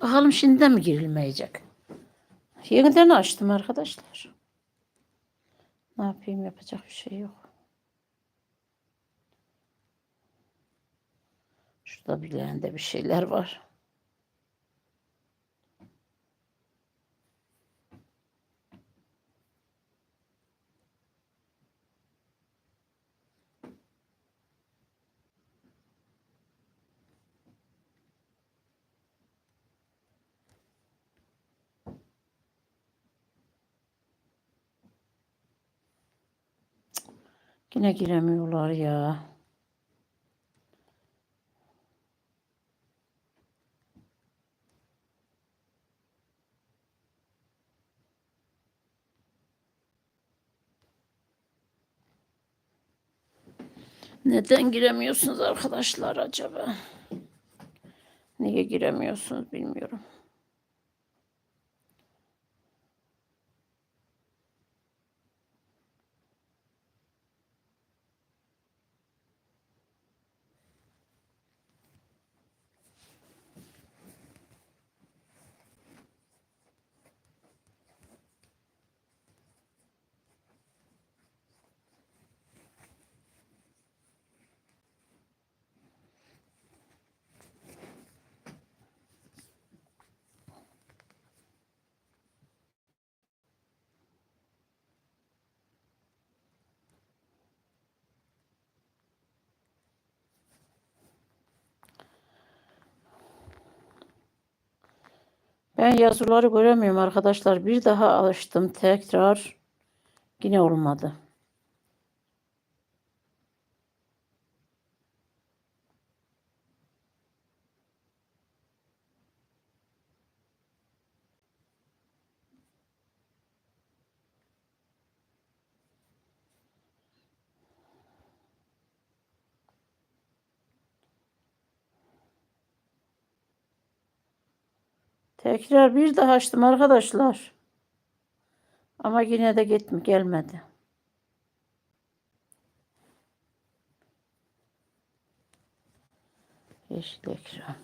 Bakalım şimdi mi girilmeyecek? Yeniden açtım arkadaşlar. Ne yapayım yapacak bir şey yok. Şurada bileğinde bir şeyler var. Yine giremiyorlar ya. Neden giremiyorsunuz arkadaşlar acaba? Niye giremiyorsunuz bilmiyorum. Ben yazıları göremiyorum arkadaşlar. Bir daha alıştım tekrar. Yine olmadı. Tekrar bir daha açtım arkadaşlar. Ama yine de gitme gelmedi. Yeşil ekran.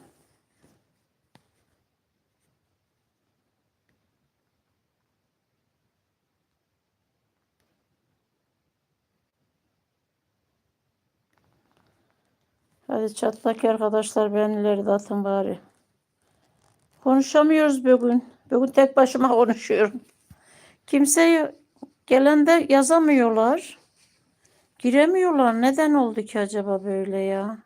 Hadi çatlak arkadaşlar benileri de atın bari. Konuşamıyoruz bugün. Bugün tek başıma konuşuyorum. Kimseye gelen de yazamıyorlar. Giremiyorlar. Neden oldu ki acaba böyle ya?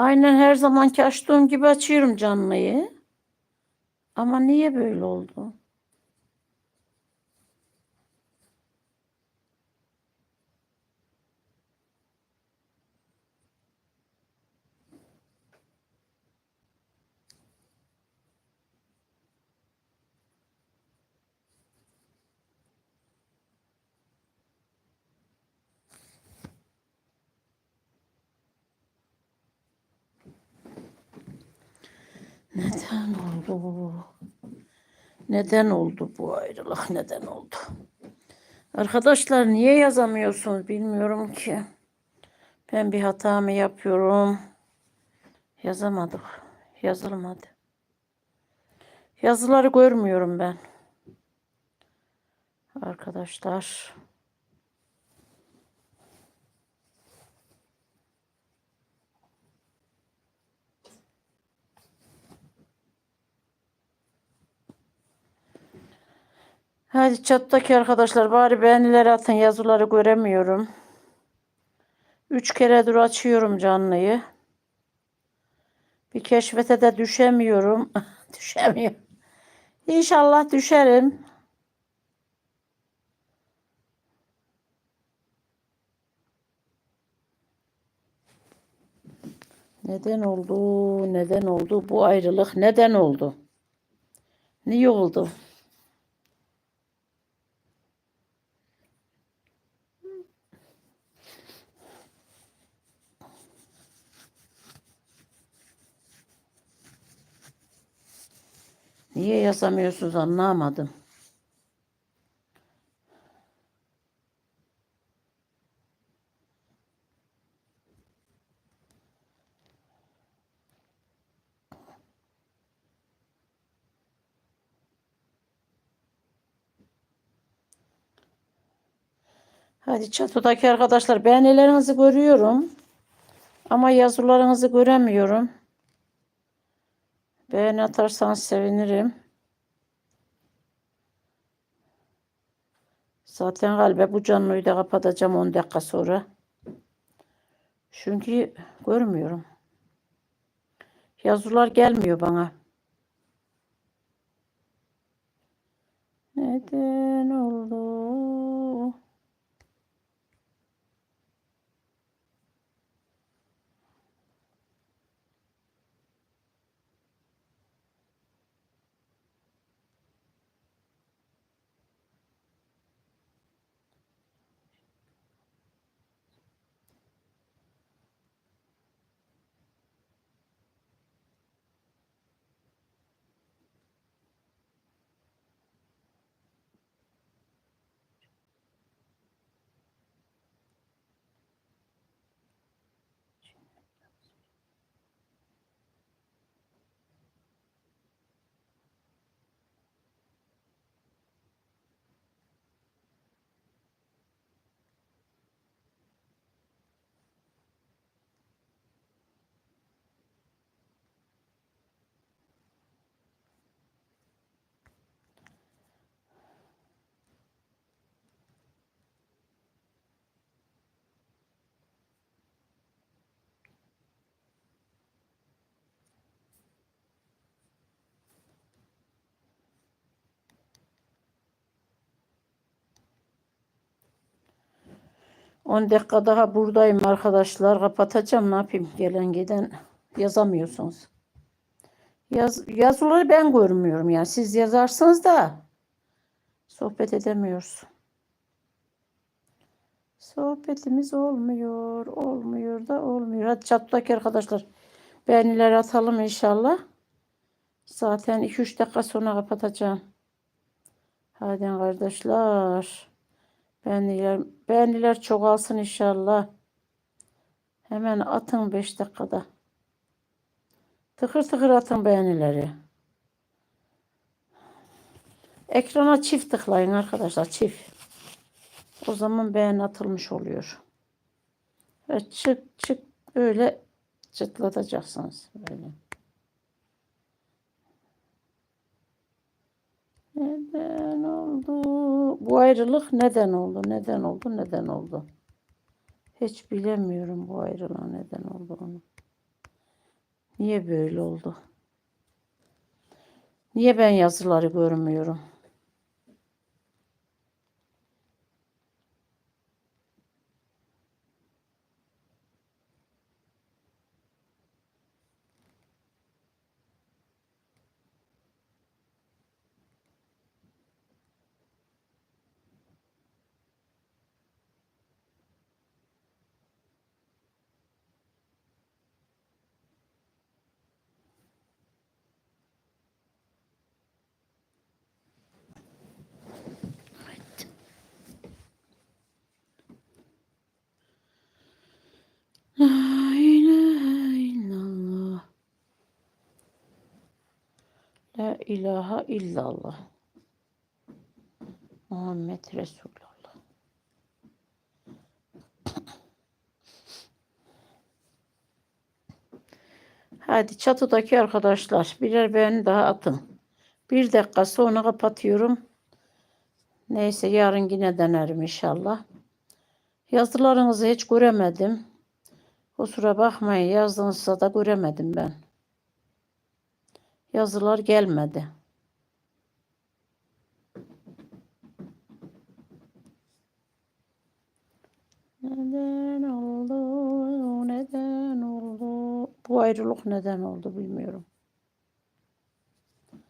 Aynen her zamanki açtığım gibi açıyorum canlıyı. Ama niye böyle oldu? Neden oldu? Neden oldu bu ayrılık? Neden oldu? Arkadaşlar niye yazamıyorsunuz bilmiyorum ki. Ben bir hata mı yapıyorum? Yazamadık. Yazılmadı. Yazıları görmüyorum ben. Arkadaşlar. Hadi chattaki arkadaşlar bari beğenileri atın yazıları göremiyorum. Üç keredir açıyorum canlıyı. Bir keşfete de düşemiyorum. Düşemiyorum. İnşallah düşerim. Neden oldu? Neden oldu? Bu ayrılık neden oldu? Niye oldu? Niye yazamıyorsunuz anlamadım. Hadi çatıdaki arkadaşlar beğenilerinizi görüyorum. Ama yazılarınızı göremiyorum. Beğeni atarsanız sevinirim. Zaten galiba bu canlıyı da kapatacağım 10 dakika sonra. Çünkü görmüyorum. Yazılar gelmiyor bana. Neden oldu? On dakika daha buradayım arkadaşlar. Kapatacağım. Ne yapayım? Gelen giden yazamıyorsunuz. Yaz, yazıları ben görmüyorum yani. Siz yazarsınız da sohbet edemiyoruz. Sohbetimiz olmuyor. Olmuyor da olmuyor. Hadi çattaki arkadaşlar. Beğeniler atalım inşallah. Zaten 2-3 dakika sonra kapatacağım. Hadi kardeşler. Beğeniler, beğeniler çoğalsın inşallah. Hemen atın 5 dakikada. Tıkır tıkır atın beğenileri. Ekrana çift tıklayın arkadaşlar çift. O zaman beğeni atılmış oluyor. Ve çık çık böyle çıtlatacaksınız böyle. Neden oldu? Bu ayrılık neden oldu? Neden oldu? Neden oldu? Hiç bilemiyorum bu ayrılığın neden olduğunu. Niye böyle oldu? Niye ben yazıları görmüyorum? La ilahe illallah. La ilahe illallah. Muhammed Resulullah. Hadi çatıdaki arkadaşlar birer beğeni daha atın. Bir dakika sonra kapatıyorum. Neyse yarın yine denerim inşallah. Yazılarınızı hiç göremedim. Kusura bakmayın yazdığınızda da göremedim ben. Yazılar gelmedi. Neden oldu? Neden oldu? Bu ayrılık neden oldu bilmiyorum.